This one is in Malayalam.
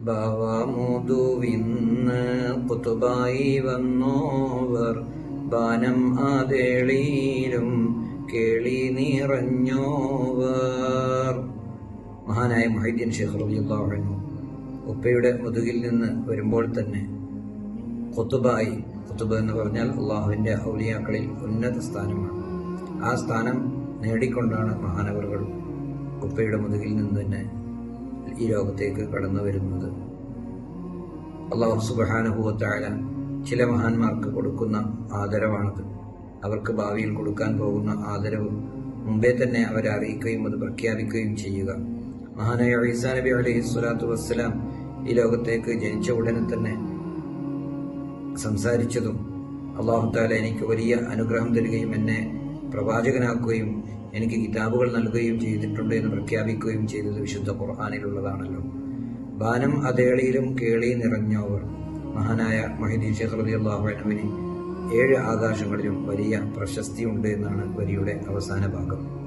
ബാവാമുതുവിന്ന് കുത്തുബായി വന്നോവർ. ബാനം ആതേളിയിലും കേളി നിറഞ്ഞോവർ. മഹാനായ മൊഹീദ്ദീൻ ഷെയ്ഖ് അൻഹു ഉപ്പയുടെ മുതുകിൽ നിന്ന് വരുമ്പോൾ തന്നെ കുത്തുബായി കുത്തുബ് എന്ന് പറഞ്ഞാൽ അള്ളാഹുവിന്റെ ഔലിയാക്കളിൽ ഉന്നത സ്ഥാനമാണ്. ആ സ്ഥാനം നേടിക്കൊണ്ടാണ് മഹാനവറുകൾ കുപ്പയുടെ മുതുകിൽ നിന്ന് തന്നെ ഈ ലോകത്തേക്ക് കടന്നു വരുന്നത്. അള്ളാഹു സുബഹാനുഭവത്തായ ചില മഹാന്മാർക്ക് കൊടുക്കുന്ന ആദരവാണത്. അവർക്ക് ഭാവിയിൽ കൊടുക്കാൻ പോകുന്ന ആദരവ് മുമ്പേ തന്നെ അവരെ അറിയിക്കുകയും അത് പ്രഖ്യാപിക്കുകയും ചെയ്യുക. മഹാനായ ഈസാ നബി അലൈഹി സ്വലാത്തു വസ്സലാം ഈ ലോകത്തേക്ക് ജനിച്ച ഉടനെ തന്നെ സംസാരിച്ചതും അള്ളാഹു താല എനിക്ക് വലിയ അനുഗ്രഹം തരികയും എന്നെ പ്രവാചകനാക്കുകയും എനിക്ക് കിതാബുകൾ നൽകുകയും ചെയ്തിട്ടുണ്ട് എന്ന് പ്രഖ്യാപിക്കുകയും ചെയ്തത് വിശുദ്ധ ഖുർആാനിലുള്ളതാണല്ലോ. ബാനം അതേളിയിലും കേളി നിറഞ്ഞവർ മഹാനായ അള്ളാഹുവിന് ഏഴ് ആകാശങ്ങളിലും വലിയ പ്രശസ്തിയുണ്ട് എന്നാണ് വരിയുടെ അവസാന ഭാഗം.